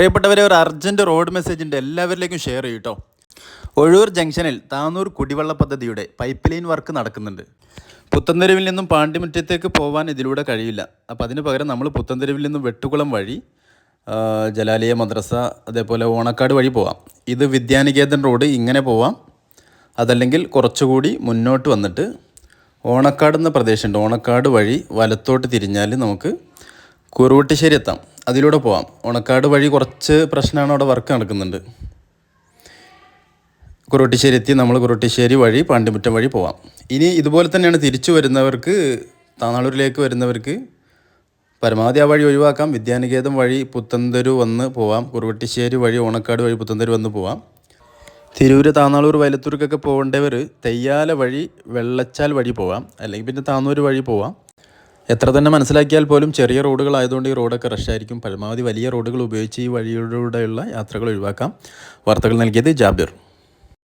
പ്രിയപ്പെട്ടവരെ ഒരു urgent road message ഉണ്ട് എല്ലാവരിലേക്കും ഷെയർ ചെയ്യും കേട്ടോ ഒഴൂർ ജംഗ്ഷനിൽ താനൂർ കുടിവെള്ള പദ്ധതിയുടെ പൈപ്പ് ലൈൻ വർക്ക് നടക്കുന്നുണ്ട്. പുത്തൻതെരുവിൽ നിന്നും പാണ്ടിമുറ്റത്തേക്ക് പോകാൻ ഇതിലൂടെ കഴിയില്ല. അപ്പോൾ അതിന് പകരം നമ്മൾ പുത്തൻതെരുവിൽ നിന്നും വെട്ടുകുളം വഴി ജലാലിയ മദ്രസ അതേപോലെ ഓണക്കാട് വഴി പോവാം. ഇത് വിദ്യാനികേതൻ റോഡ് ഇങ്ങനെ പോവാം. അതല്ലെങ്കിൽ കുറച്ചുകൂടി മുന്നോട്ട് വന്നിട്ട് ഓണക്കാട് എന്ന പ്രദേശമുണ്ട്. ഓണക്കാട് വഴി വലത്തോട്ട് തിരിഞ്ഞാൽ നമുക്ക് കുറുവട്ടിശ്ശേരി എത്താം. അതിലൂടെ പോവാം. ഉണക്കാട് വഴി കുറച്ച് പ്രശ്നമാണ് അവിടെ വർക്ക് നടക്കുന്നുണ്ട്. കുറുവട്ടിശ്ശേരി എത്തി. നമ്മൾ കുറുവട്ടിശ്ശേരി വഴി പാണ്ടിമുറ്റം വഴി പോവാം. ഇനി ഇതുപോലെ തന്നെയാണ് തിരിച്ചു വരുന്നവർക്ക് താനാളൂരിലേക്ക് വരുന്നവർക്ക് പരമാവധി ആ വഴി ഒഴിവാക്കാം. വിദ്യാനികേതം വഴി പുത്തൻതെരു വന്ന് പോവാം. കുറുവട്ടിശ്ശേരി വഴി ഓണക്കാട് വഴി പുത്തൻതെരു വന്ന് പോവാം. തിരൂര് താന്നാളൂർ വയലത്തൂർക്കൊക്കെ പോകേണ്ടവർ തെയ്യാല വഴി വെള്ളച്ചാൽ വഴി പോവാം. അല്ലെങ്കിൽ പിന്നെ താന്നൂർ വഴി പോവാം. എത്ര തന്നെ മനസ്സിലാക്കിയാൽ പോലും ചെറിയ റോഡുകളായതുകൊണ്ട് ഈ റോഡൊക്കെ റഷായിരിക്കും പരമാവധി വലിയ റോഡുകൾ ഉപയോഗിച്ച് ഈ വഴിയിലൂടെയുള്ള യാത്രകൾ ഒഴിവാക്കാം. വാർത്തകൾ നൽകിയത് ജാബിർ